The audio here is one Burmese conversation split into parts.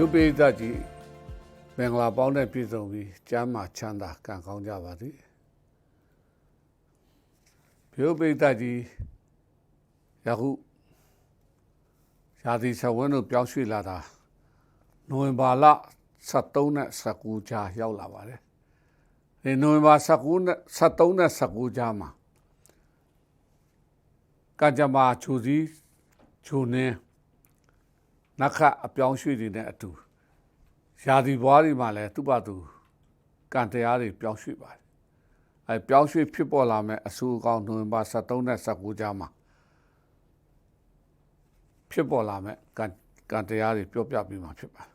ရုပ်ပိသကြီးမင်္ဂလာပေါင်းနဲ့ပြည့်စုံပြီးကျမ်းမာချမ်းသာကံကောင်းကြပါစေရုပ်ပိသကြီးယခုရာသီဆဝင်းတို့ပြောင်းရွှေ့လာတာနိုဝင်ဘာလ73နဲ့19ကြားရောက်လာပါတယ်ဒီနိုဝင်ဘာ19နဲ့73နဲ့19ကြားမှာကကြမ္မာချူစီချူနေ နခတ်အပြောင်းရွှေ့တွေနဲ့အတူရာသီဘွားတွေမှာလည်းသူ့ဘာသူကံတရားတွေပြောင်းရွှေ့ပါတယ်အဲပြောင်းရွှေ့ဖြစ်ပေါ်လာမဲ့အဆူအကောင်နိုဝင်ဘာ73နဲ့19ကြားမှာဖြစ်ပေါ်လာမဲ့ကံကံတရားတွေပြောပြပြီးမှဖြစ်ပါတယ်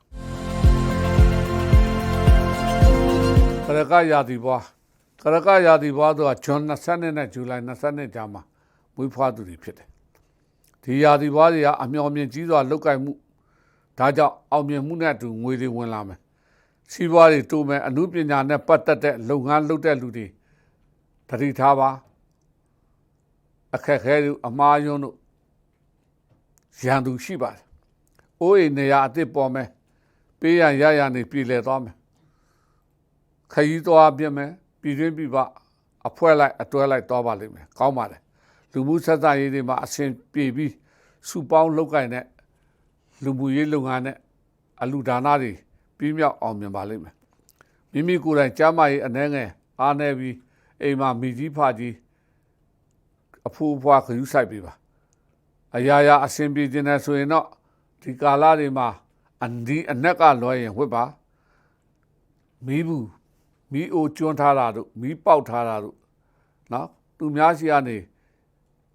ကရကရာသီဘွားကရကရာသီဘွားတို့ကဂျွန်20နဲ့ဇူလိုင်20ကြားမှာမွေးဖွားသူတွေဖြစ်တယ်ဒီရာသီဘွားတွေကအမျော်မြင်ကြီးစွာလောက်ကင်မှု ဒါကြောင့်အောင်မြင်မှုနဲ့အတူငွေတွေဝင်လာမယ်စီးပွားတွေတိုးမယ်အမှုပညာနဲ့ပတ်သက်တဲ့လုပ်ငန်းလုပ်တဲ့လူတွေတတိထားပါအခက်ခဲတွေအမားယွန်းတို့ရန်သူရှိပါတယ်။အိုးအိမ်နေရာအစ်စ်ပေါ်မယ်ပေးရန်ရရန်နေပြည်လဲသွားမယ်ခရီးသွားပြမယ်ပြည်တွင်းပြည်ပအဖွဲလိုက်အတွဲလိုက်သွားပါလိမ့်မယ်ကောင်းပါတယ်လူမှုဆက်ဆံရေးတွေမှာအဆင်ပြေပြီးစုပေါင်းလောက်ကင်တဲ့ လူမှုရေးလုပ်ငန်းနဲ့အလူဒါနတွေပြီးမြောက်အောင်မြင်ပါလိမ့်မယ်မိမိကိုယ်တိုင်ကြားမရေးအနှဲငယ်အားနေပြီးအိမ်မှာမိကြီးဖကြီးအဖိုးအဖွားခရူးဆိုင်ပေးပါအရာရာအဆင်ပြေခြင်းနဲ့ဆိုရင်တော့ဒီကာလတွေမှာအန်ဒီအနက်ကလွှဲရင်ဝတ်ပါမီးဘူးမီးအိုကျွန်းထားတာတို့မီးပေါက်ထားတာတို့နော်သူများစီကနေ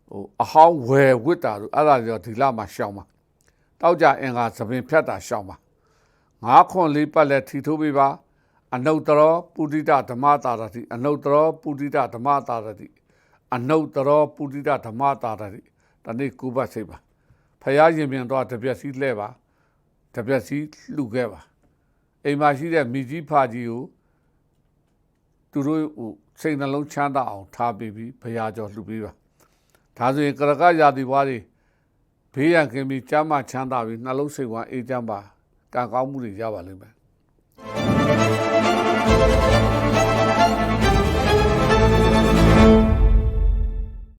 ဟိုအဟောင်းဝယ်ဝတ်တာတို့အဲ့ဒါတွေတော့ဒီလမှာရှောင်းပါ တောက်ကြအင်္ဂါသပင်ဖြတ်တာရှောင်းပါငါးခွန်လေးပတ်လက်ထီထိုးပေးပါအနုတ္တရောပုရိဒဓမ္မတာရတိအနုတ္တရောပုရိဒဓမ္မတာရတိအနုတ္တရောပုရိဒဓမ္မတာရတိတနေ့ကုဘတ်စိတ်ပါဖရာရင်ပြန်တော့တပြက်စီလှဲ့ပါတပြက်စီလှူခဲ့ပါအိမ်မှာရှိတဲ့မိကြီးဖာကြီးကိုသူတို့ဟိုစိတ်နှလုံးချမ်းသာအောင်ထားပြီးပြီးဖရာကျော်လှူပေးပါဒါဆိုရင်ကရကရာသီဘွားတွေ ဘေးရန်ခင်ပြီးကျမ်းမာချမ်းသာပြီးနှလုံးစိတ်ဝမ်းအေးချမ်းပါကံကောင်းမှုတွေရပါလိမ့်မယ်